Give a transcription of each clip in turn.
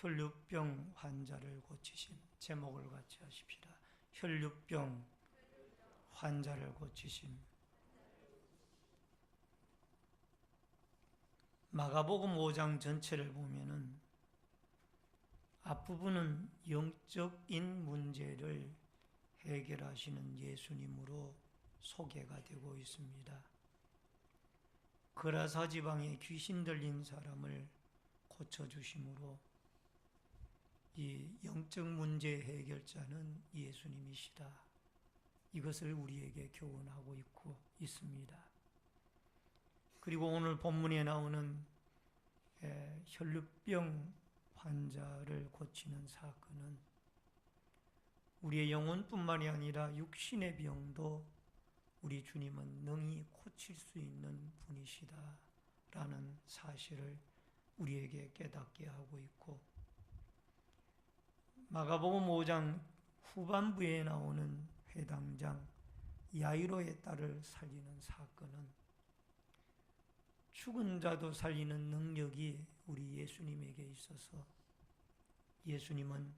혈류병 환자를 고치신 제목을 같이 하십시다. 혈류병 환자를 고치심. 마가복음 5장 전체를 보면은 앞부분은 영적인 문제를 해결하시는 예수님으로 소개가 되고 있습니다. 그라사 지방에 귀신 들린 사람을 고쳐주심으로 이 영적 문제 해결자는 예수님이시다. 이것을 우리에게 교훈하고 있고 있습니다. 그리고 오늘 본문에 나오는 혈류병 환자를 고치는 사건은 우리의 영혼뿐만이 아니라 육신의 병도 우리 주님은 능히 고칠 수 있는 분이시다라는 사실을 우리에게 깨닫게 하고 있고 마가복음 5장 후반부에 나오는 회당장 야이로의 딸을 살리는 사건은 죽은 자도 살리는 능력이 우리 예수님에게 있어서 예수님은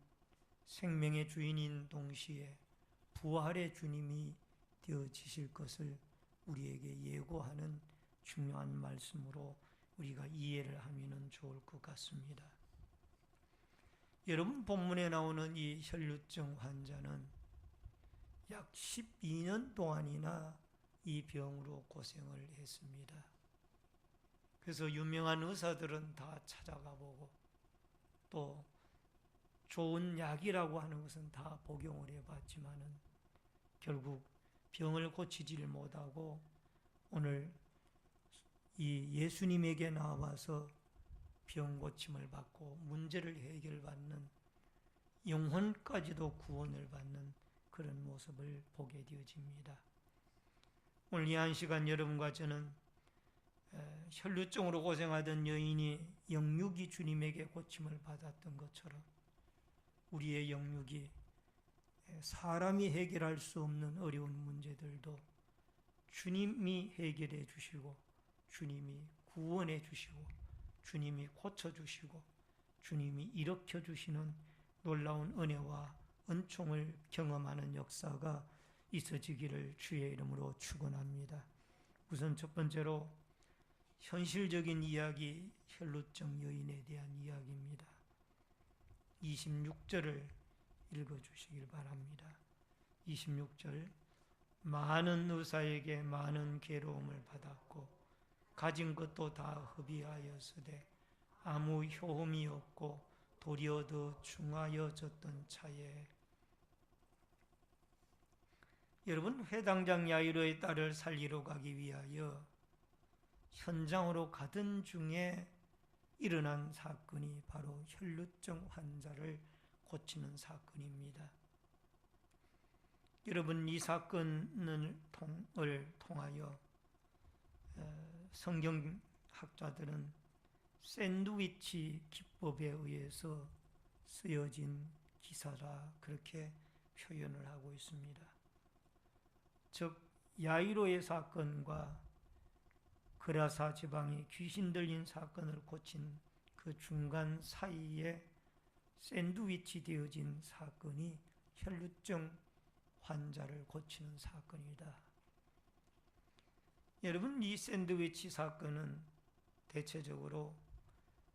생명의 주인인 동시에 부활의 주님이 되어지실 것을 우리에게 예고하는 중요한 말씀으로 우리가 이해를 하면 좋을 것 같습니다. 여러분 본문에 나오는 이 혈류증 환자는 약 12년 동안이나 이 병으로 고생을 했습니다. 그래서 유명한 의사들은 다 찾아가 보고 또 좋은 약이라고 하는 것은 다 복용을 해봤지만은 결국 병을 고치지를 못하고 오늘 이 예수님에게 나와서 병 고침을 받고 문제를 해결받는 영혼까지도 구원을 받는 그런 모습을 보게 되어집니다. 오늘 이 한 시간 여러분과 저는 혈류증으로 고생하던 여인이 영육이 주님에게 고침을 받았던 것처럼 우리의 영육이 사람이 해결할 수 없는 어려운 문제들도 주님이 해결해 주시고 주님이 구원해 주시고 주님이 고쳐 주시고 주님이 일으켜 주시는 놀라운 은혜와 은총을 경험하는 역사가 있어지기를 주의 이름으로 축원합니다. 우선 첫 번째로 현실적인 이야기 혈루증 여인에 대한 이야기입니다. 26절을 읽어 주시길 바랍니다. 26절 많은 의사에게 많은 괴로움을 받았고 가진 것도 다 허비하였으되 아무 효험이 없고 도리어 더 중하여졌던 차에 여러분 회당장 야이로의 딸을 살리러 가기 위하여 현장으로 가던 중에 일어난 사건이 바로 혈루증 환자를 고치는 사건입니다. 여러분 이 사건을 통하여 어, 성경학자들은 샌드위치 기법에 의해서 쓰여진 기사라 그렇게 표현을 하고 있습니다. 즉 야이로의 사건과 그라사 지방이 귀신 들린 사건을 고친 그 중간 사이에 샌드위치 되어진 사건이 혈루증 환자를 고치는 사건이다. 여러분 이 샌드위치 사건은 대체적으로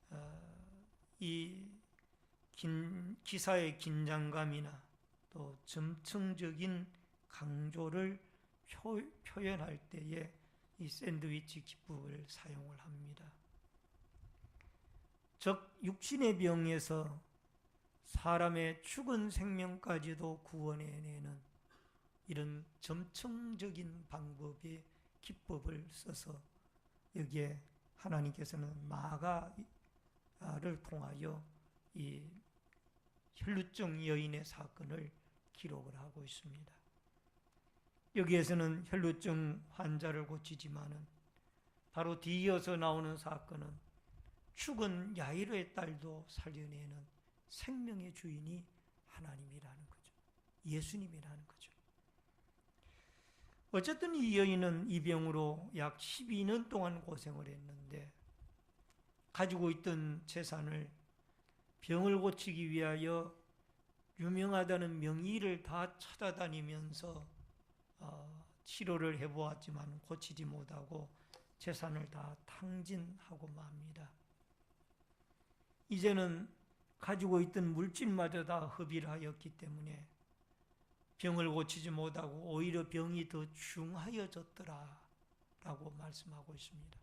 어, 이 긴, 기사의 긴장감이나 또 점층적인 강조를 표, 현할 때에 이 샌드위치 기법을 사용을 합니다. 즉 육신의 병에서 사람의 죽은 생명까지도 구원해내는 이런 점층적인 방법의 기법을 써서 여기에 하나님께서는 마가를 통하여 이 혈루증 여인의 사건을 기록을 하고 있습니다. 여기에서는 혈루증 환자를 고치지만은 바로 뒤이어서 나오는 사건은 죽은 야이로의 딸도 살려내는 생명의 주인이 하나님이라는 거죠. 예수님이라는 거죠. 어쨌든 이 여인은 이 병으로 약 12년 동안 고생을 했는데 가지고 있던 재산을 병을 고치기 위하여 유명하다는 명의를 다 찾아다니면서 어, 치료를 해보았지만 고치지 못하고 재산을 다 탕진하고 맙니다. 이제는 가지고 있던 물질마저 다 허비를 하였기 때문에 병을 고치지 못하고 오히려 병이 더 중하여졌더라 라고 말씀하고 있습니다.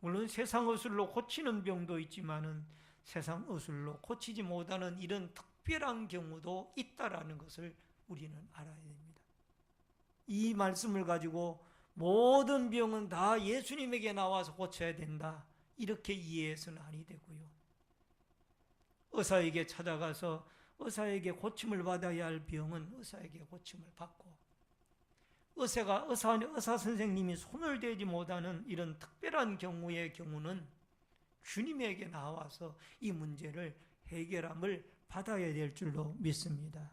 물론 세상 의술로 고치는 병도 있지만은 세상 의술로 고치지 못하는 이런 특별한 경우도 있다라는 것을 우리는 알아야 됩니다. 이 말씀을 가지고 모든 병은 다 예수님에게 나와서 고쳐야 된다. 이렇게 이해해서는 아니 되고요. 의사에게 찾아가서 의사에게 고침을 받아야 할 병은 의사에게 고침을 받고 의사가 의사, 의사 선생님이 손을 대지 못하는 이런 특별한 경우의 경우는 주님에게 나와서 이 문제를 해결함을 받아야 될 줄로 믿습니다.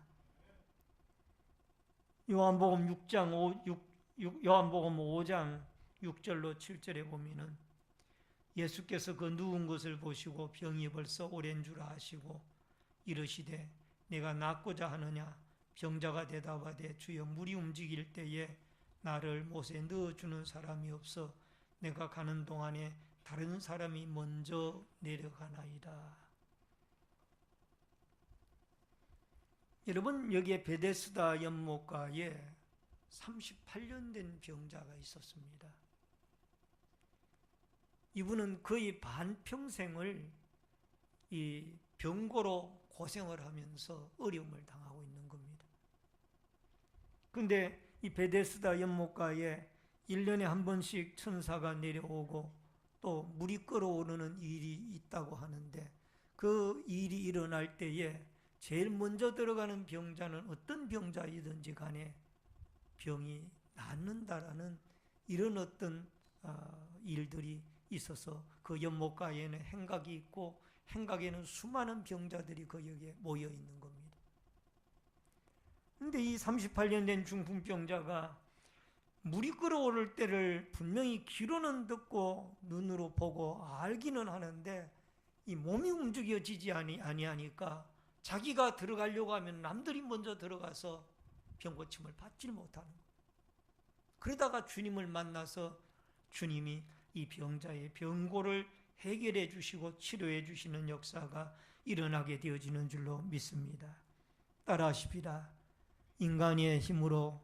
요한복음 6장 5, 6, 6 요한복음 5장 6절로 7절에 보면은 예수께서 그 누운 것을 보시고 병이 벌써 오랜 줄 아시고 이르시되 내가 낫고자 하느냐 병자가 대답하되 주여 물이 움직일 때에 나를 못에 넣어주는 사람이 없어 내가 가는 동안에 다른 사람이 먼저 내려가나이다. 여러분 여기에 베데스다 연못가에 38년 된 병자가 있었습니다. 이분은 거의 반평생을 이 병고로 고생을 하면서 어려움을 당하고 있는 겁니다. 근데 이 베데스다 연못가에 1년에 한 번씩 천사가 내려오고 또 물이 끓어오르는 일이 있다고 하는데 그 일이 일어날 때에 제일 먼저 들어가는 병자는 어떤 병자이든지 간에 병이 낫는다라는 이런 어떤 어, 일들이 있어서 그 연못가에는 행각이 있고 행각에는 수많은 병자들이 그 여기에 모여 있는 겁니다. 근데 이 38년 된 중풍병자가 물이 끓어오를 때를 분명히 귀로는 듣고 눈으로 보고 알기는 하는데 이 몸이 움직여지지 아니 아니하니까 자기가 들어가려고 하면 남들이 먼저 들어가서 병 고침을 받지 못하는 거예요. 그러다가 주님을 만나서 주님이 이 병자의 병고를 해결해 주시고 치료해 주시는 역사가 일어나게 되어지는 줄로 믿습니다. 따라하십시다. 인간의 힘으로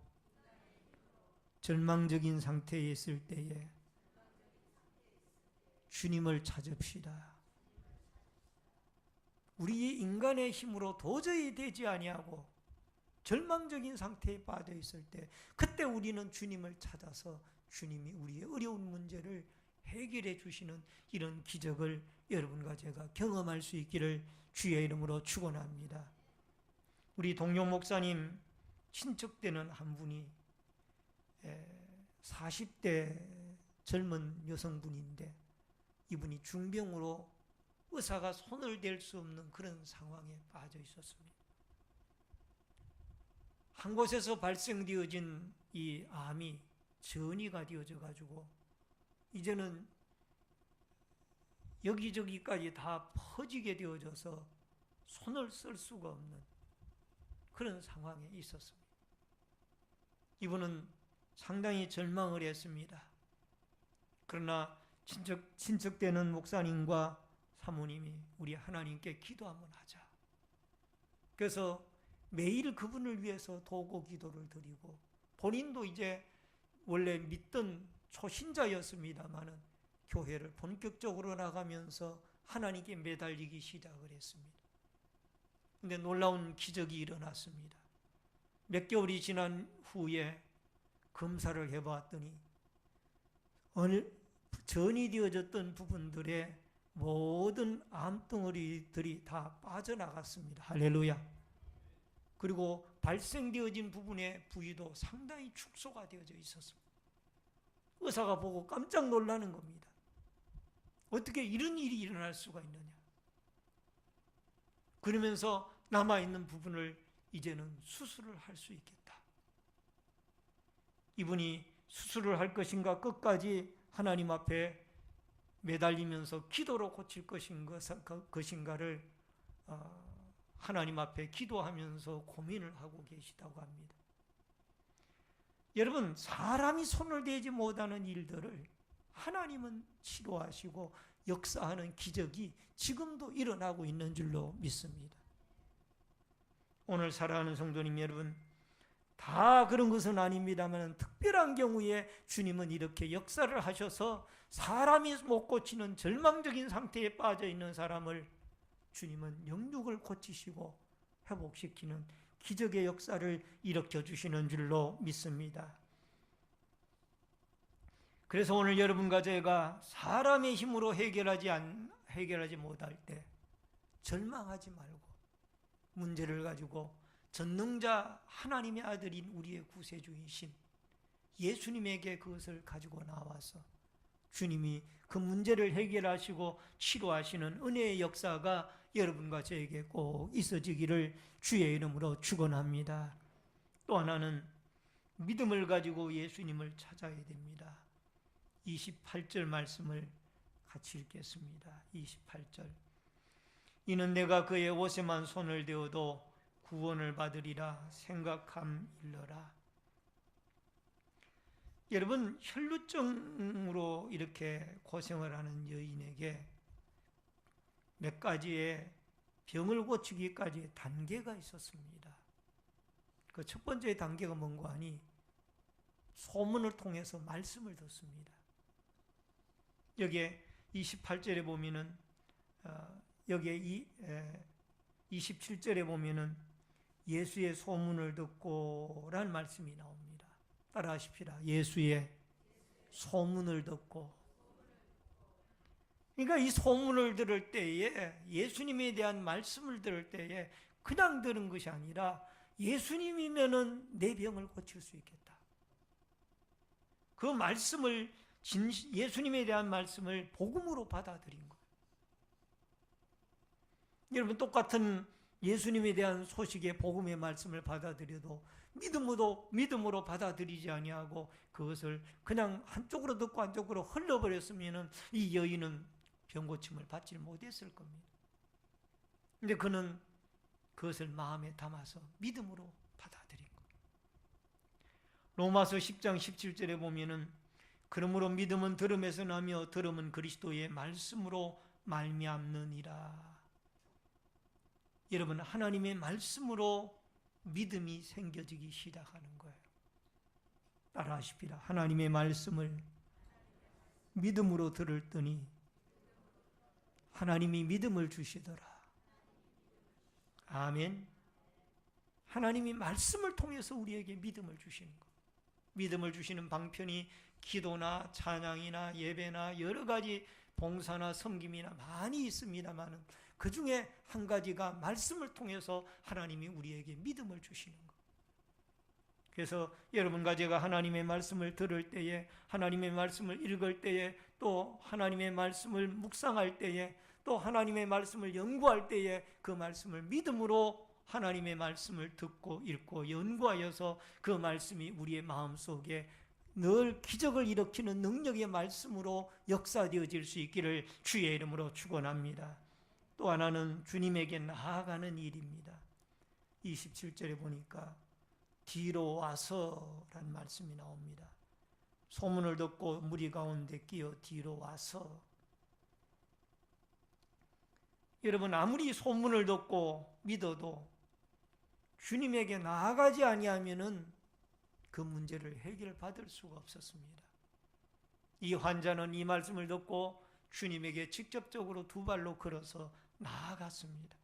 절망적인 상태에 있을 때에 주님을 찾읍시다. 우리 인간의 힘으로 도저히 되지 아니하고 절망적인 상태에 빠져 있을 때 그때 우리는 주님을 찾아서 주님이 우리의 어려운 문제를 해결해 주시는 이런 기적을 여러분과 제가 경험할 수 있기를 주의 이름으로 축원합니다. 우리 동료 목사님 친척 되는 한 분이 40대 젊은 여성분인데 이분이 중병으로 의사가 손을 댈 수 없는 그런 상황에 빠져 있었습니다. 한 곳에서 발생되어진 이 암이 전이가 되어져 가지고 이제는 여기저기까지 다 퍼지게 되어져서 손을 쓸 수가 없는 그런 상황에 있었습니다. 이분은 상당히 절망을 했습니다. 그러나 친척, 친척되는 목사님과 사모님이 우리 하나님께 기도 한번 하자. 그래서 매일 그분을 위해서 도고 기도를 드리고 본인도 이제 원래 믿던 초신자였습니다마는 교회를 본격적으로 나가면서 하나님께 매달리기 시작을 했습니다. 근데 놀라운 기적이 일어났습니다. 몇 개월이 지난 후에 검사를 해봤더니 전이 되어졌던 부분들의 모든 암덩어리들이 다 빠져나갔습니다. 할렐루야. 그리고 발생되어진 부분의 부위도 상당히 축소가 되어져 있었습니다. 의사가 보고 깜짝 놀라는 겁니다. 어떻게 이런 일이 일어날 수가 있느냐. 그러면서 남아있는 부분을 이제는 수술을 할 수 있겠다. 이분이 수술을 할 것인가 끝까지 하나님 앞에 매달리면서 기도로 고칠 것인가, 것인가를 어, 하나님 앞에 기도하면서 고민을 하고 계시다고 합니다. 여러분, 사람이 손을 대지 못하는 일들을 하나님은 치료하시고 역사하는 기적이 지금도 일어나고 있는 줄로 믿습니다. 오늘 살아가는 성도님 여러분, 다 그런 것은 아닙니다만 특별한 경우에 주님은 이렇게 역사를 하셔서 사람이 못 고치는 절망적인 상태에 빠져 있는 사람을 주님은 영육을 고치시고 회복시키는 기적의 역사를 일으켜 주시는 줄로 믿습니다. 그래서 오늘 여러분과 제가 사람의 힘으로 해결하지 안, 해결하지 못할 때 절망하지 말고 문제를 가지고 전능자 하나님의 아들인 우리의 구세주이신 예수님에게 그것을 가지고 나와서 주님이 그 문제를 해결하시고 치료하시는 은혜의 역사가 여러분과 저에게 꼭 있어지기를 주의 이름으로 축원합니다. 또 하나는 믿음을 가지고 예수님을 찾아야 됩니다. 28절 말씀을 같이 읽겠습니다. 28절. 이는 내가 그의 옷에만 손을 대어도 구원을 받으리라 생각함 일러라. 여러분 혈루증으로 이렇게 고생을 하는 여인에게 몇 가지의 병을 고치기까지의 단계가 있었습니다. 그 첫 번째 단계가 뭔가 하니 소문을 통해서 말씀을 듣습니다. 여기에 28절에 보면은 어, 여기에 이, 에, 27절에 보면은 예수의 소문을 듣고라는 말씀이 나옵니다. 따라하십시다. 예수의 소문을 듣고 그러니까 이 소문을 들을 때에 예수님에 대한 말씀을 들을 때에 그냥 들은 것이 아니라 예수님이면은 내 병을 고칠 수 있겠다. 그 말씀을 예수님에 대한 말씀을 복음으로 받아들인 거예요. 여러분 똑같은 예수님에 대한 소식의 복음의 말씀을 받아들여도 믿음으로 믿음으로 받아들이지 아니하고 그것을 그냥 한쪽으로 듣고 한쪽으로 흘려버렸으면은 이 여인은 병고침을 받지 못했을 겁니다. 근데 그는 그것을 마음에 담아서 믿음으로 받아들인 거예요. 로마서 10장 17절에 보면은 그러므로 믿음은 들음에서 나며 들음은 그리스도의 말씀으로 말미암느니라. 여러분 하나님의 말씀으로 믿음이 생겨지기 시작하는 거예요. 따라하십시다. 하나님의 말씀을 믿음으로 들을 더니 하나님이 믿음을 주시더라. 아멘. 하나님이 말씀을 통해서 우리에게 믿음을 주시는 것. 믿음을 주시는 방편이 기도나 찬양이나 예배나 여러 가지 봉사나 섬김이나 많이 있습니다만은 그 중에 한 가지가 말씀을 통해서 하나님이 우리에게 믿음을 주시는 것. 그래서 여러분과 제가 하나님의 말씀을 들을 때에 하나님의 말씀을 읽을 때에 또 하나님의 말씀을 묵상할 때에 또 하나님의 말씀을 연구할 때에 그 말씀을 믿음으로 하나님의 말씀을 듣고 읽고 연구하여서 그 말씀이 우리의 마음 속에 늘 기적을 일으키는 능력의 말씀으로 역사되어질 수 있기를 주의 이름으로 축원합니다. 또 하나는 주님에게 나아가는 일입니다. 27절에 보니까 뒤로 와서란 말씀이 나옵니다. 소문을 듣고 무리 가운데 끼어 뒤로 와서 여러분 아무리 소문을 듣고 믿어도 주님에게 나아가지 아니하면은 그 문제를 해결받을 수가 없었습니다. 이 환자는 이 말씀을 듣고 주님에게 직접적으로 두 발로 걸어서 나아갔습니다.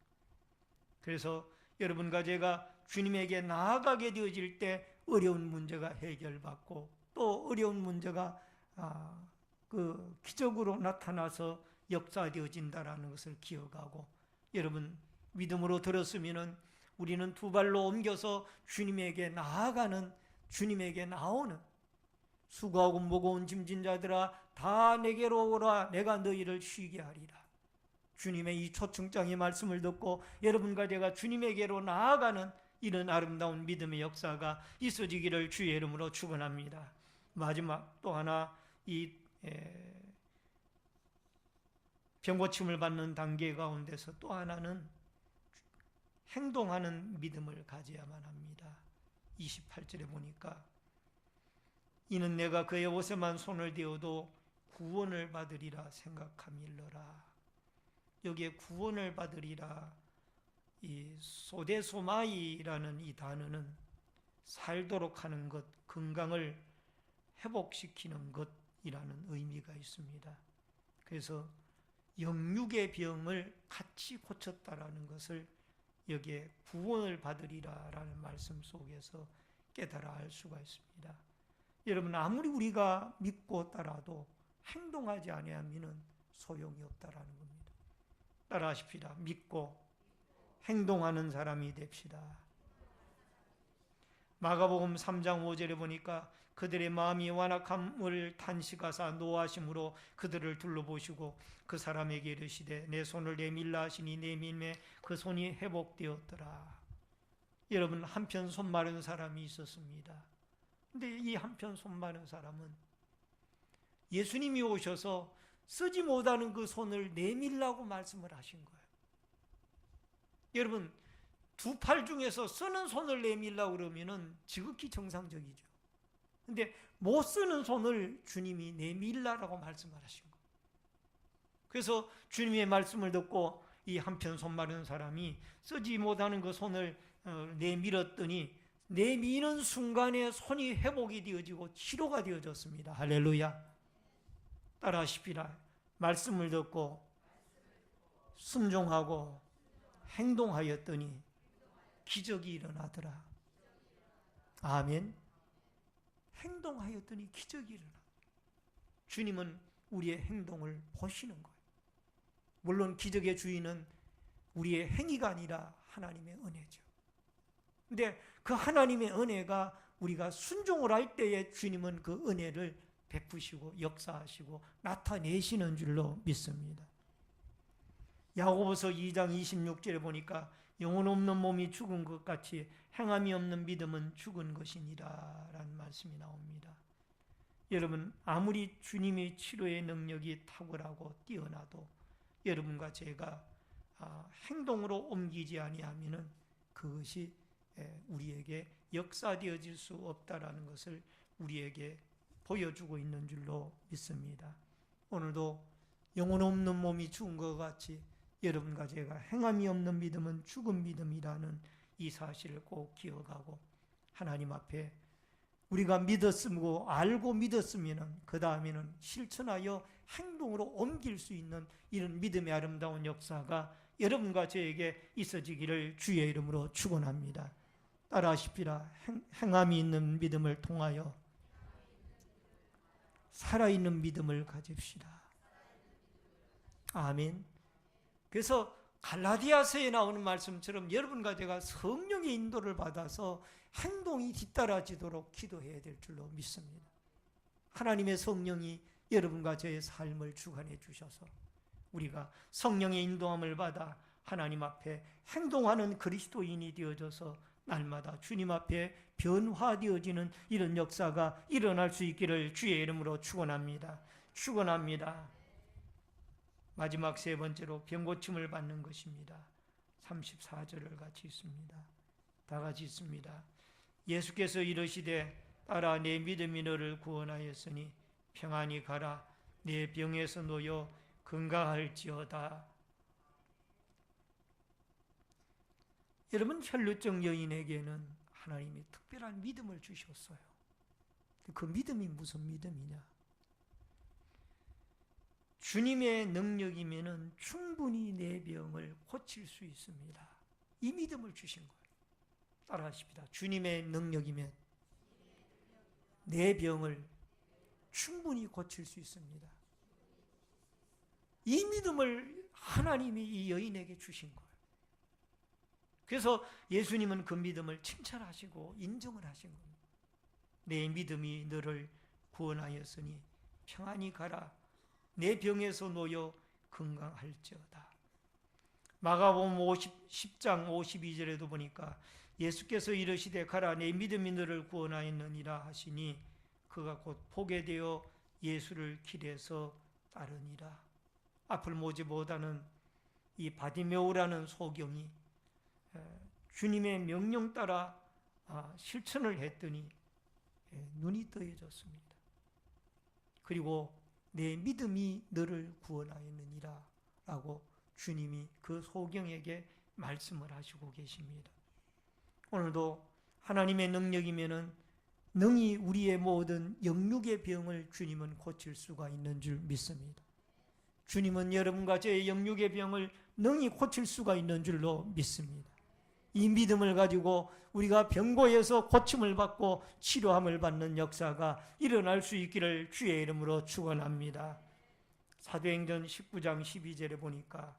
그래서 여러분과 제가 주님에게 나아가게 되어질 때 어려운 문제가 해결받고 또 어려운 문제가 아, 그 기적으로 나타나서 역사되어진다라는 것을 기억하고 여러분 믿음으로 들었으면은 우리는 두 발로 옮겨서 주님에게 나아가는 주님에게 나오는 수고하고 무거운 짐진 자들아 다 내게로 오라 내가 너희를 쉬게 하리라. 주님의 이 초청장의 말씀을 듣고 여러분과 제가 주님에게로 나아가는 이런 아름다운 믿음의 역사가 있어지기를 주의 이름으로 축원합니다. 마지막 또 하나 이 에, 병고침을 받는 단계 가운데서 또 하나는 행동하는 믿음을 가져야만 합니다. 28절에 보니까 이는 내가 그의 옷에만 손을 대어도 구원을 받으리라 생각함일러라. 여기에 구원을 받으리라 이 소대소마이라는 이 단어는 살도록 하는 것, 건강을 회복시키는 것이라는 의미가 있습니다. 그래서 영육의 병을 같이 고쳤다라는 것을 여기에 구원을 받으리라라는 말씀 속에서 깨달아 알 수가 있습니다. 여러분 아무리 우리가 믿고 따라도 행동하지 아니하면은 소용이 없다라는 겁니다. 따라하십시다. 믿고 행동하는 사람이 됩시다. 마가복음 3장 5절에 보니까 그들의 마음이 완악함을 탄식하사 노하심으로 그들을 둘러보시고 그 사람에게 이르시되 내 손을 내밀라 하시니 내밀매 그 손이 회복되었더라. 여러분 한편 손 마른 사람이 있었습니다. 근데 이 한편 손 마른 사람은 예수님이 오셔서 쓰지 못하는 그 손을 내밀라고 말씀을 하신 거예요. 여러분 두 팔 중에서 쓰는 손을 내밀라고 그러면은 지극히 정상적이죠. 근데 못 쓰는 손을 주님이 내밀라라고 말씀을 하신 거예요. 그래서 주님의 말씀을 듣고 이 한편 손 마른 사람이 쓰지 못하는 그 손을 어, 내밀었더니 내미는 순간에 손이 회복이 되어지고 치료가 되어졌습니다. 할렐루야. 따라하십시다. 말씀을 듣고 순종하고 행동하였더니 기적이 일어나더라. 아멘. 행동하였더니 기적이 일어나. 주님은 우리의 행동을 보시는 거예요. 물론 기적의 주인은 우리의 행위가 아니라 하나님의 은혜죠. 근데 그 하나님의 은혜가 우리가 순종을 할 때에 주님은 그 은혜를 베푸시고 역사하시고 나타내시는 줄로 믿습니다. 야고보서 2장 26절에 보니까 영혼 없는 몸이 죽은 것 같이 행함이 없는 믿음은 죽은 것이니라 라는 말씀이 나옵니다. 여러분 아무리 주님의 치료의 능력이 탁월하고 뛰어나도 여러분과 제가 아, 행동으로 옮기지 아니하면은 그것이 우리에게 역사되어질 수 없다라는 것을 우리에게 보여주고 있는 줄로 믿습니다. 오늘도 영혼 없는 몸이 죽은 것 같이 여러분과 제가 행함이 없는 믿음은 죽은 믿음이라는 이 사실을 꼭 기억하고 하나님 앞에 우리가 믿었으고 알고 믿었으면 그 다음에는 실천하여 행동으로 옮길 수 있는 이런 믿음의 아름다운 역사가 여러분과 저에게 있어지기를 주의 이름으로 축원합니다. 따라하십시다. 행함이 있는 믿음을 통하여 살아있는 믿음을 가집시다. 아멘. 그래서 갈라디아서에 나오는 말씀처럼 여러분과 제가 성령의 인도를 받아서 행동이 뒤따라지도록 기도해야 될 줄로 믿습니다. 하나님의 성령이 여러분과 저의 삶을 주관해 주셔서 우리가 성령의 인도함을 받아 하나님 앞에 행동하는 그리스도인이 되어져서 날마다 주님 앞에 변화되어지는 이런 역사가 일어날 수 있기를 주의 이름으로 축원합니다. 축원합니다. 마지막 세 번째로 병고침을 받는 것입니다. 34절을 같이 있습니다. 다 같이 있습니다. 예수께서 이르시되 따라 내 믿음이 너를 구원하였으니 평안히 가라 내 병에서 놓여 건강할지어다. 여러분 혈루증 여인에게는 하나님이 특별한 믿음을 주셨어요. 그 믿음이 무슨 믿음이냐? 주님의 능력이면은 충분히 내 병을 고칠 수 있습니다. 이 믿음을 주신 거예요. 따라하십니다. 주님의 능력이면 내 병을 충분히 고칠 수 있습니다. 이 믿음을 하나님이 이 여인에게 주신 거예요. 그래서 예수님은 그 믿음을 칭찬하시고 인정을 하신 겁니다. 내 믿음이 너를 구원하였으니 평안히 가라. 내 병에서 놓여 건강할지어다. 마가복음 50, 10장 52절에도 보니까 예수께서 이르시되 가라 내 믿음이 너를 구원하였느니라 하시니 그가 곧 보게 되어 예수를 길에서 따르니라. 앞을 보지 못하는 이 바디메오라는 소경이 에, 주님의 명령 따라 아, 실천을 했더니 예, 눈이 떠해졌습니다. 그리고 내 믿음이 너를 구원하였느니라 라고 주님이 그 소경에게 말씀을 하시고 계십니다. 오늘도 하나님의 능력이면은 능히 우리의 모든 영육의 병을 주님은 고칠 수가 있는 줄 믿습니다. 주님은 여러분과 저의 영육의 병을 능히 고칠 수가 있는 줄로 믿습니다. 이 믿음을 가지고 우리가 병고에서 고침을 받고 치료함을 받는 역사가 일어날 수 있기를 주의 이름으로 축원합니다. 사도행전 19장 12절에 보니까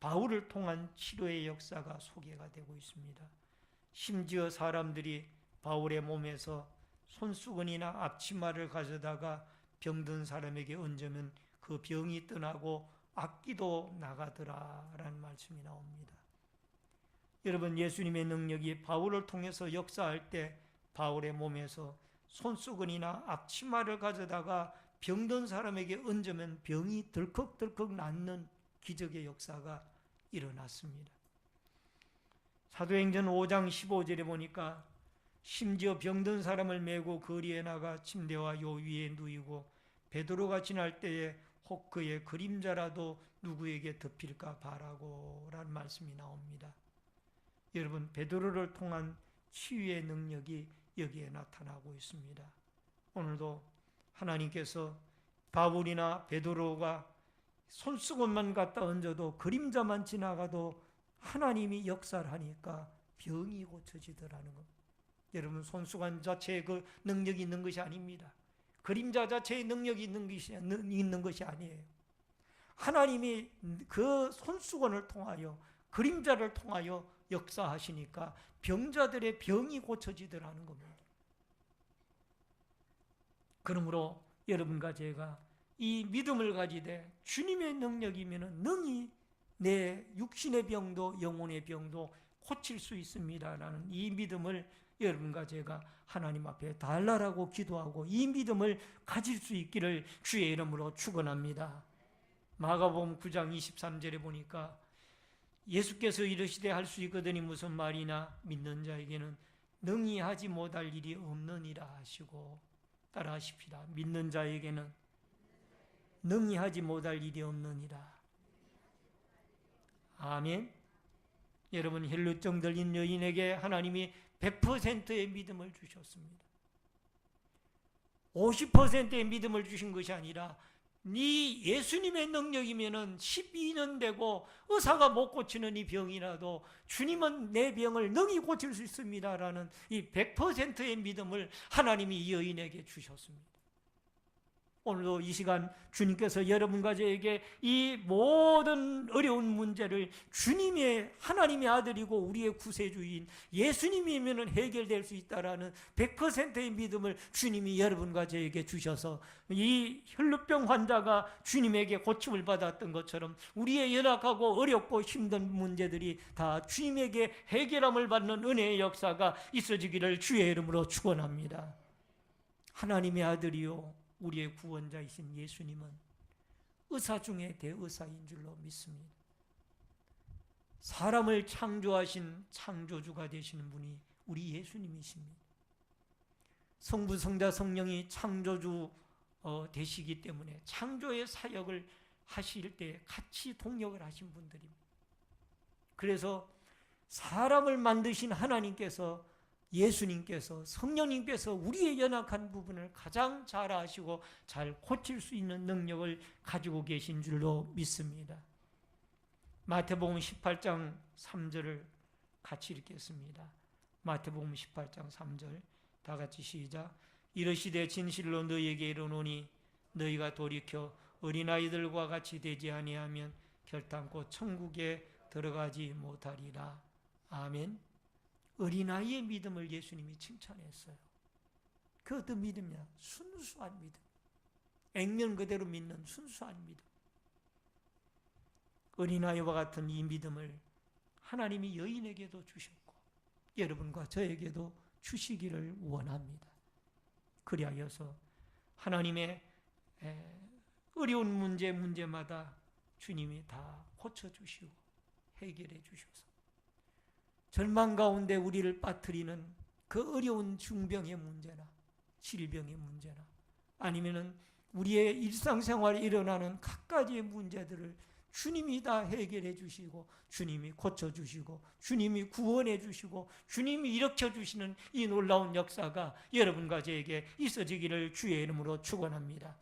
바울을 통한 치료의 역사가 소개가 되고 있습니다. 심지어 사람들이 바울의 몸에서 손수건이나 앞치마를 가져다가 병든 사람에게 얹으면 그 병이 떠나고 악기도 나가더라라는 말씀이 나옵니다. 여러분 예수님의 능력이 바울을 통해서 역사할 때 바울의 몸에서 손수건이나 앞치마를 가져다가 병든 사람에게 얹으면 병이 덜컥덜컥 낫는 기적의 역사가 일어났습니다. 사도행전 5장 15절에 보니까 심지어 병든 사람을 메고 거리에 나가 침대와 요 위에 누이고 베드로가 지날 때에 혹 그의 그림자라도 누구에게 덮일까 바라고 라는 말씀이 나옵니다. 여러분 베드로를 통한 치유의 능력이 여기에 나타나고 있습니다. 오늘도 하나님께서 바울이나 베드로가 손수건만 갖다 얹어도 그림자만 지나가도 하나님이 역사를 하니까 병이 고쳐지더라는 것. 여러분 손수건 자체에 그 능력이 있는 것이 아닙니다. 그림자 자체의 능력이 있는 것이, 있는 것이 아니에요. 하나님이 그 손수건을 통하여 그림자를 통하여 역사하시니까 병자들의 병이 고쳐지더라는 겁니다. 그러므로 여러분과 제가 이 믿음을 가지되 주님의 능력이면 능히 내 육신의 병도 영혼의 병도 고칠 수 있습니다라는 이 믿음을 여러분과 제가 하나님 앞에 달라라고 기도하고 이 믿음을 가질 수 있기를 주의 이름으로 축원합니다. 마가복음 9장 23절에 보니까 예수께서 이르시되 할 수 있거든이 무슨 말이나 믿는 자에게는 능히 하지 못할 일이 없느니라 하시고 따라 하십시다. 믿는 자에게는 능히 하지 못할 일이 없느니라. 아멘. 여러분 혈루증 들린 여인에게 하나님이 100%의 믿음을 주셨습니다. 50%의 믿음을 주신 것이 아니라 네 예수님의 능력이면은 12년 되고 의사가 못 고치는 이 병이라도 주님은 내 병을 능히 고칠 수 있습니다라는 이 100%의 믿음을 하나님이 이 여인에게 주셨습니다. 오늘도 이 시간 주님께서 여러분과 저에게 이 모든 어려운 문제를 주님의 하나님의 아들이고 우리의 구세주인 예수님이면 해결될 수 있다라는 100%의 믿음을 주님이 여러분과 저에게 주셔서 이 혈루병 환자가 주님에게 고침을 받았던 것처럼 우리의 연약하고 어렵고 힘든 문제들이 다 주님에게 해결함을 받는 은혜의 역사가 있어지기를 주의 이름으로 축원합니다. 하나님의 아들이요 우리의 구원자이신 예수님은 의사 중에 대의사인 줄로 믿습니다. 사람을 창조하신 창조주가 되시는 분이 우리 예수님이십니다. 성부, 성자, 성령이 창조주 어, 되시기 때문에 창조의 사역을 하실 때 같이 동역을 하신 분들입니다. 그래서 사람을 만드신 하나님께서 예수님께서 성령님께서 우리의 연약한 부분을 가장 잘 아시고 잘 고칠 수 있는 능력을 가지고 계신 줄로 믿습니다. 마태복음 18장 3절을 같이 읽겠습니다. 마태복음 18장 3절 다 같이 시작. 이르시되 진실로 너희에게 이르노니 너희가 돌이켜 어린아이들과 같이 되지 아니하면 결단코 천국에 들어가지 못하리라. 아멘. 어린아이의 믿음을 예수님이 칭찬했어요. 그 어떤 믿음이냐? 순수한 믿음. 액면 그대로 믿는 순수한 믿음. 어린아이와 같은 이 믿음을 하나님이 여인에게도 주셨고 여러분과 저에게도 주시기를 원합니다. 그리하여서 하나님의 어려운 문제 문제마다 주님이 다 고쳐 주시고 해결해 주셔서 절망 가운데 우리를 빠뜨리는 그 어려운 중병의 문제나 질병의 문제나 아니면은 우리의 일상생활에 일어나는 각가지의 문제들을 주님이 다 해결해 주시고 주님이 고쳐 주시고 주님이 구원해 주시고 주님이 일으켜 주시는 이 놀라운 역사가 여러분과 저에게 있어지기를 주의 이름으로 축원합니다.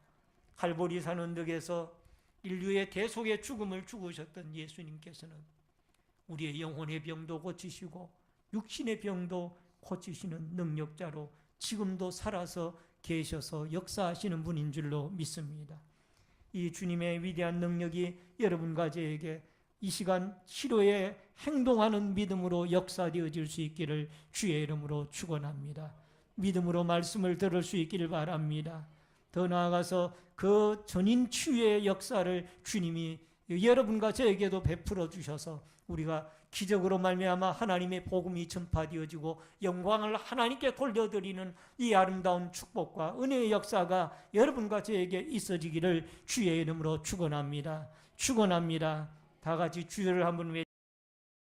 칼보리 산 언덕에서 인류의 대속의 죽음을 죽으셨던 예수님께서는 우리의 영혼의 병도 고치시고 육신의 병도 고치시는 능력자로 지금도 살아서 계셔서 역사하시는 분인 줄로 믿습니다. 이 주님의 위대한 능력이 여러분과 저에게 이 시간 치료에 행동하는 믿음으로 역사되어질 수 있기를 주의 이름으로 축원합니다. 믿음으로 말씀을 들을 수 있기를 바랍니다. 더 나아가서 그 전인 치유의 역사를 주님이 여러분과 저에게도 베풀어 주셔서 우리가 기적으로 말미암아 하나님의 복음이 전파되어지고 영광을 하나님께 돌려드리는 이 아름다운 축복과 은혜의 역사가 여러분과 저에게 있어지기를 주의 이름으로 축원합니다. 축원합니다. 다 같이 주를 한번 외